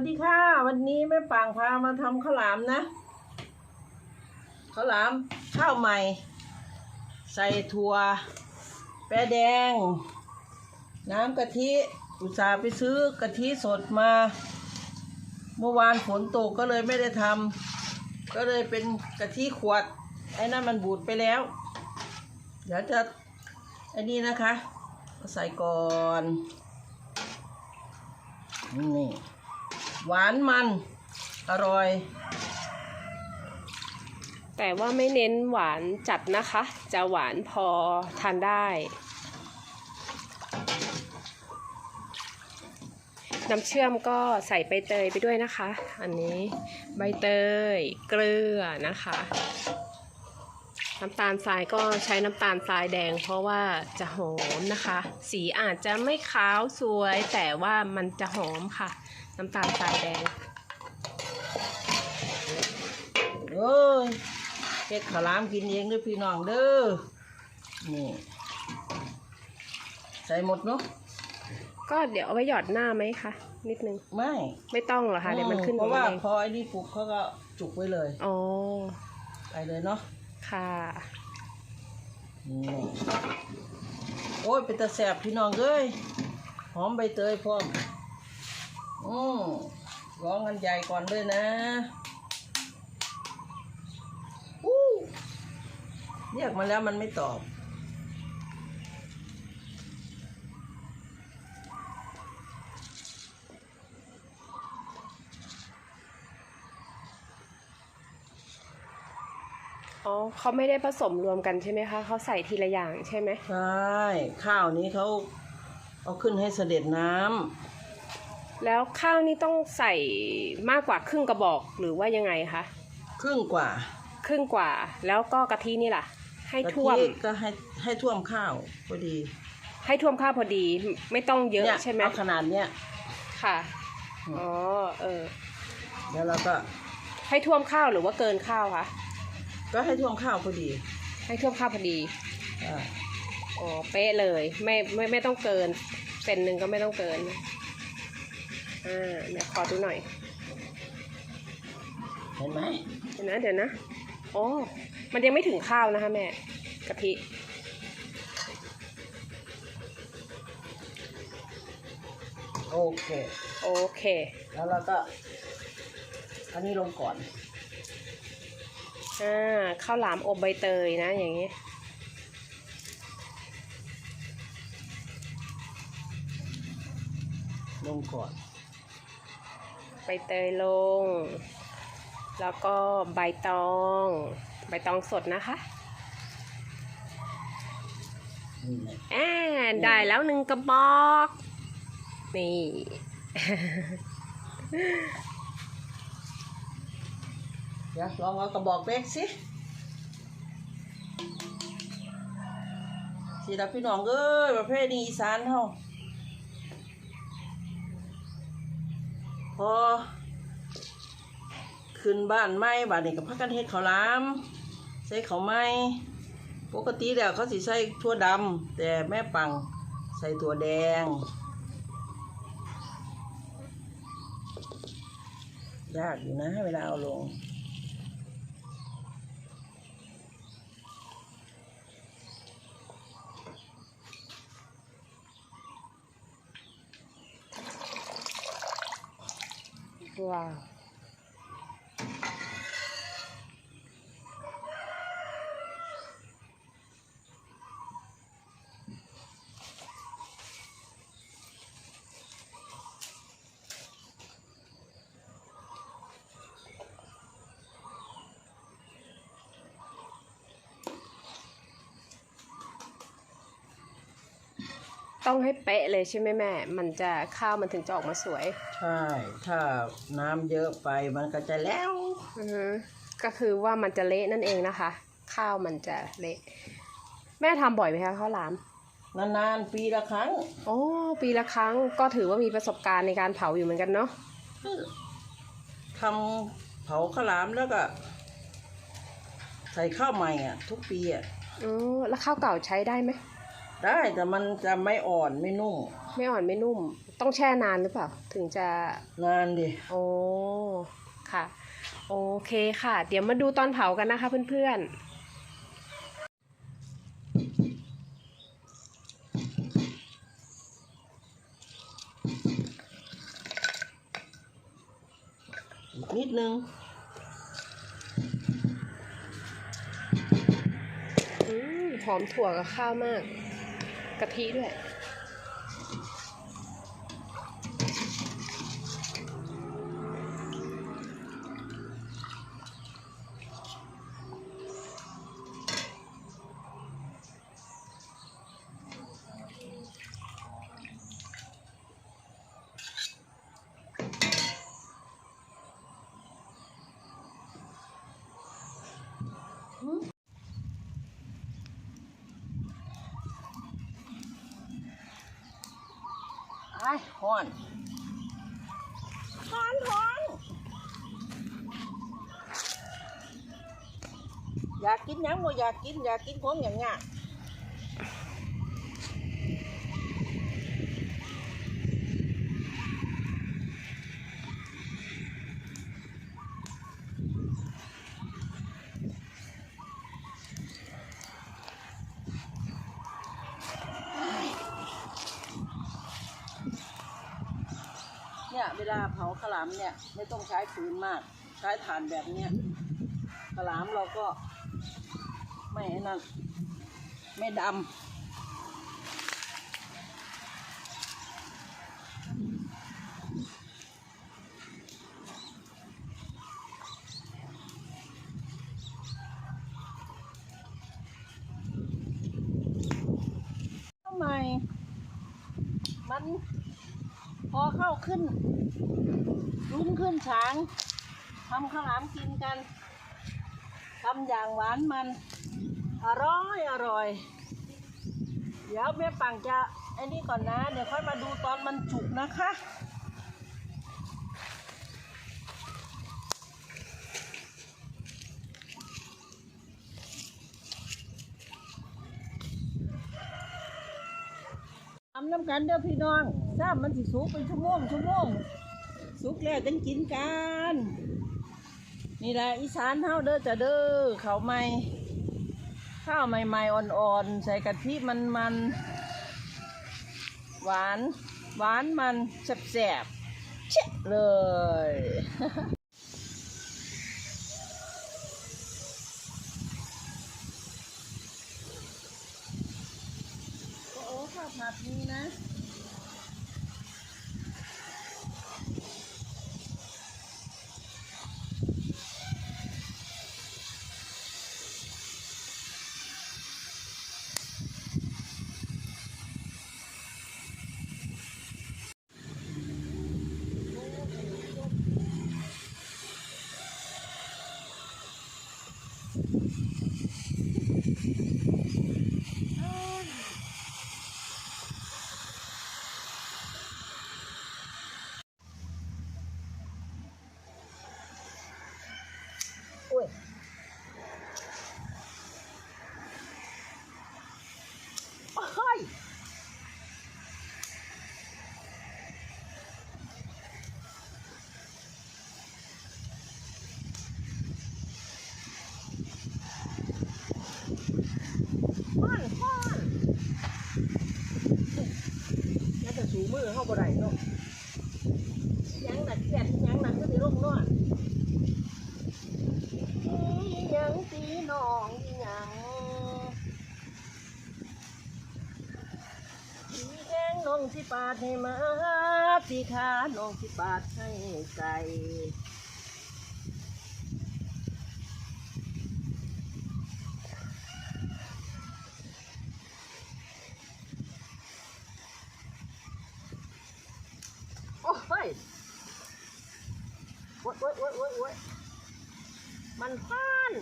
วัสดีค่ะ วันนี้แม่ปางพามาทำข้าวหลามนะข้าวหลามข้าวใหม่ ใส่ถั่ว แปรแดง น้ำกะทิอุตส่าห์ไปซื้อกะทิสดมา เมื่อวานฝนตกก็เลยไม่ได้ทำก็เลยเป็นกะทิขวด ไอ้นั่นมันบูดไปแล้ว เดี๋ยวจะไอ้นี่นะคะ ใส่ก่อนนี่ หวานมัน อร่อย แต่ว่าไม่เน้นหวานจัดนะคะ จะหวานพอทานได้ น้ำเชื่อมก็ใส่ใบเตยไปด้วยนะคะ อันนี้ใบเตยเกลือนะคะน้ำตาลทรายก็ใช้น้ำตาลทรายแดง เพราะว่าจะหอมนะคะ สีอาจจะไม่ขาวสวย แต่ว่ามันจะหอมค่ะ น้ำตาลทรายแดงเอ้ยเฮ็ดข้าวหลามกินเองเด้วยพี่น้องเด้อ นี่ ใส่หมดเนาะ ก็เดี๋ยวเอาไว้หยอดหน้าไหมคะนิดนึง ไม่ไม่ต้องเหรอคะเดี๋ยวมันขึ้นเพราะว่าเองพอไอ้นี่ปลุกเขาก็จุกไว้เลย อ๋อ ไปเลยเนาะ ค่ะนี่โอ้ยเป็นตาแสบพี่น้องเอ้ย หอมใบเตยพร้อม อืมร้องกันใหญ่ก่อนเลยนะอู้เรียกมาแล้วมันไม่ตอบอ๋อเขาไม่ได้ผสมรวมกันใช่ไหมคะ เขาใส่ทีละอย่างใช่ไหม ใช่ ข้าวนี้เขาเอาขึ้นให้เสด็จน้ำ แล้วข้าวนี่ต้องใส่มากกว่าครึ่งกระบอกหรือว่ายังไงคะครึ่งกว่า ครึ่งกว่า แล้วก็กะทินี่ล่ะ ให้ท่วมกะทิก็ให้ให้ท่วมข้าวพอดี ให้ท่วมข้าวพอดีไม่ต้องเยอะนี่ใช่ไหมเอาขนาดเนี้ยค่ะอืมอ๋อเออ แล้วเราก็ ให้ท่วมข้าวหรือว่าเกินข้าวคะก็ให้ท่วมข้าวพอดี ให้ท่วมข้าวพอดีอ่าอ๋อเป๊ะเลย ไม่ไม่ไม่ต้องเกินเซนหนึ่งก็ไม่ต้องเกิน อ่าเดี๋ยวขอดูหน่อย เห็นไหมเดี๋ยวนะเดี๋ยวนะอ๋อมันยังไม่ถึงข้าวนะคะแม่กะทิโอเค โอเค แล้วเราก็อันนี้ลงก่อน อ่าข้าวหลามอบใบเตยนะ อย่างนี้ ลงก่อน ใบเตยลง แล้วก็ใบตอง ใบตองสดนะคะนี่แหละอ่าได้แล้วหนึ่งกระบอก นี่ เดี๋ยวลองเอากระบอกเล็กสิสิดับพี่น้องเอ้ยประเภทนี้อีสานเฮา พอขึ้นบ้านไม้บ้านนี้กับพักกันเฮ็ดข้าวหลามใส่ข้าวไม้ปกติแล้วเขาสิใส่ถั่วดำแต่แม่ปังใส่ถั่วแดงยากอยู่นะเวลาเอาลง ว้ ต้องให้เป๊ะเลยใช่ไหมแม่ มันจะข้าวมันถึงจะออกมาสวย ใช่ ถ้าน้ำเยอะไปมันก็จะแล้วอือฮึก็คือว่ามันจะเละนั่นเองนะคะ ข้าวมันจะเละ แม่ทำบ่อยไหมคะข้าวหลาม นานๆปีละครั้งโอ้ปีละครั้งก็ถือว่ามีประสบการณ์ในการเผาอยู่เหมือนกันเนาะทำเผาข้าวหลามแล้วก็ ใส่ข้าวใหม่อะ ทุกปีอะ อ๋อแล้วข้าวเก่าใช้ได้ไหม ได้แต่มันจะไม่อ่อนไม่นุ่มอไม่อ่อนไม่นุ่ม ต้องแช่นานหรือเปล่า ถึงจะนานดิโอ้ค่ะ โอเคค่ะ เดี๋ยวมาดูตอนเผากันนะคะเพื่อนอีกนิดนึงๆอืมหอมถั่วกับข้าวมาก กะทิด้วย ไอ้ฮ้อนห้อนห้อนอยากกินยังบ่อยากกินอยากกินของอย่างเงี้ยเวลาเผามเนี่ยไม่ต้องใช้ฟืนมาก ใช้ถ่านแบบเนี้ยขาวหลามเราก็ไม่นั่นไม่ดำทำไม มันพอเข้าขึ้น รุ้นขึ้นช้างทำข้าวหลามกินกันทำอย่างหวานมัน อร่อยอร่อย เดี๋ยวแม่ปังจะไอ้นี่ก่อนนะ เดี๋ยวค่อยมาดูตอนมันจุกนะคะทำน้ำกันเด้อพี่น้องทราบมันสิสุกเป็นชั่วโมงชั่วโมง สุกแล้วจังกินกัน นี่แหละอีสานเฮาเด้อจะเด้อเขาใหม่ข้าวใหม่ๆอ่อนๆ ใส่กะทิมันๆ หวาน หวานมันแซ่บๆเช็ดเลยโอ้ข้าวผัดนี้นะ อุ้ยโอ้ยฮ้อนฮ้อนแล้วจะสูมือเข้าบ่ ได้เนาะยังหนักเครียดยังหนักก็สิลงนอนอีหยังสีน้องอีหยังสีแดงน้องสิปาดให้มาสีขาน้องสิปาดให้ใส่โอ้ยโอ้ยโโอ้ย มันฟ้าน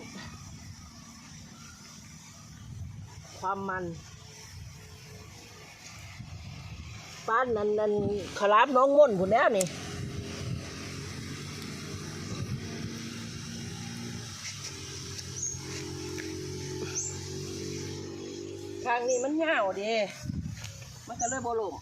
ความมันป้านนั่นนั่นขลาบน้องม่นผุนแล้วนี่ข้างนี้มันเหี่ยวดีมันก็เลยบลม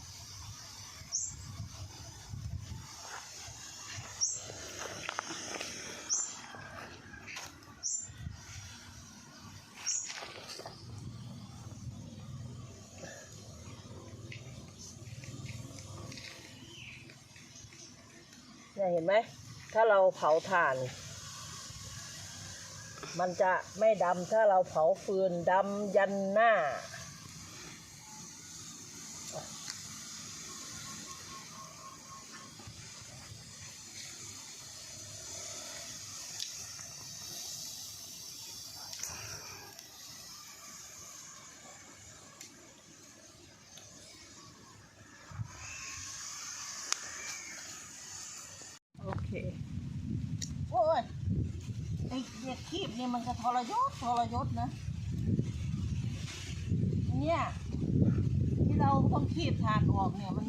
เห็นไหม ถ้าเราเผาถ่าน มันจะไม่ดำถ้าเราเผาฟืนดำยันหน้า โอเค โอ้ย ไอ้เด็กคีบ นี่มันก็ทรยศทรยศนะ เนี่ย ที่เราต้องคีบทานออกเนี่ยมัน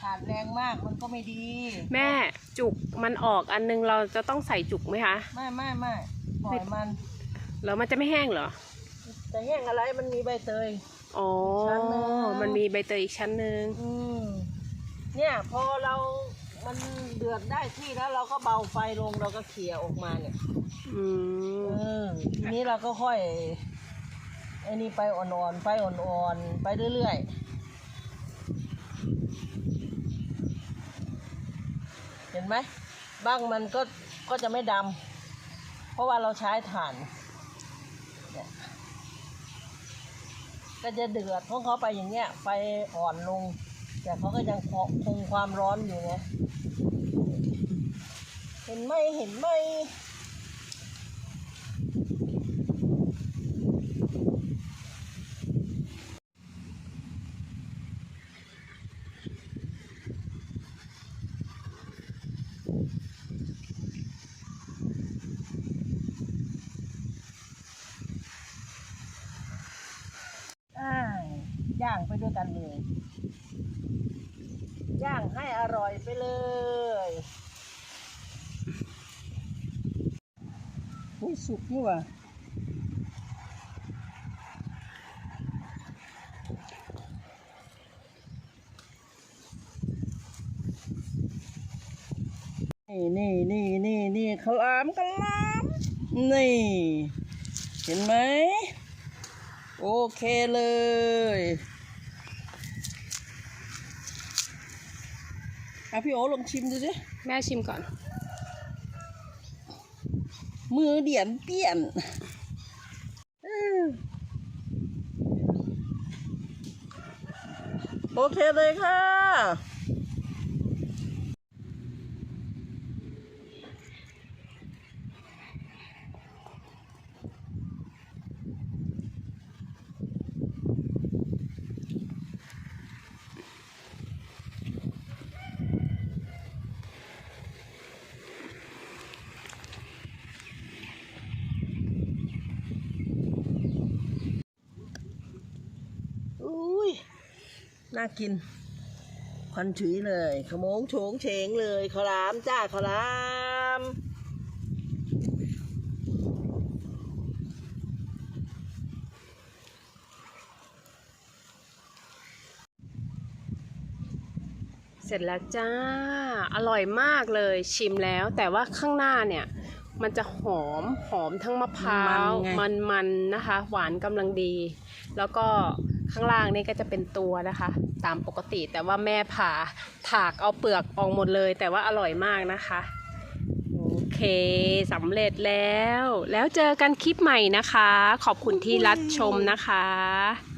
ทานแรงมากมันก็ไม่ดี แม่จุกมันออกอันนึงเราจะต้องใส่จุกไหมคะ ไม่ไม่ไม่ปล่อยมันแล้วมันจะไม่แห้งเหรอแต่แห้งอะไรมันมีใบเตยอ๋อชั้นหนึ่งมันมีใบเตยอีกชั้นหนึ่งอืมเนี่ยพอเรา มันเดือดได้ที่แล้วเราก็เบาไฟลงเราก็เขี่ยออกมาเนี่ยอืมเออทีนี้เราก็ค่อยไอ้นี่ไปอ่อนๆไฟอ่อนๆ ไปเรื่อยๆ เห็นไหมบ้างมันก็ก็จะไม่ดำ เพราะว่าเราใช้ถ่านเนี่ยก็จะเดือดของเขาไปอย่างเงี้ย ไฟอ่อนลง แต่เขาก็ยังคงความร้อนอยู่ไงเห็นไหมเห็นไหม อ่าย่างไปด้วยกันเลย ย่างให้อร่อยไปเลยนี่ สุกนี่ว่ะนี่นี่นี่นี่นี่ขลามขลามนี่ เห็นไหม โอเคเลย เอาพี่โอลองชิมดูสิ แม่ชิมก่อน มือเดียนเปี้ยนโอเคเลยค่ะ อุ้ย น่ากินควันฉุยเลยขโมงโฉงเฉงเลยขาวหลามจ้าขาวหลามเสร็จแล้วจ้า อร่อยมากเลยชิมแล้ว แต่ว่าข้างหน้าเนี่ย มันจะหอมหอมทั้งมะพร้าว มันๆไงมันมันๆนะคะ หวานกำลังดี แล้วก็ ข้างล่างนี่ก็จะเป็นตัวนะคะ ตามปกติแต่ว่าแม่ผ่าถากเอาเปลือกออกหมดเลย แต่ว่าอร่อยมากนะคะโอเคสำเร็จแล้ว แล้วเจอกันคลิปใหม่นะคะ ขอบคุณที่รับชมนะคะ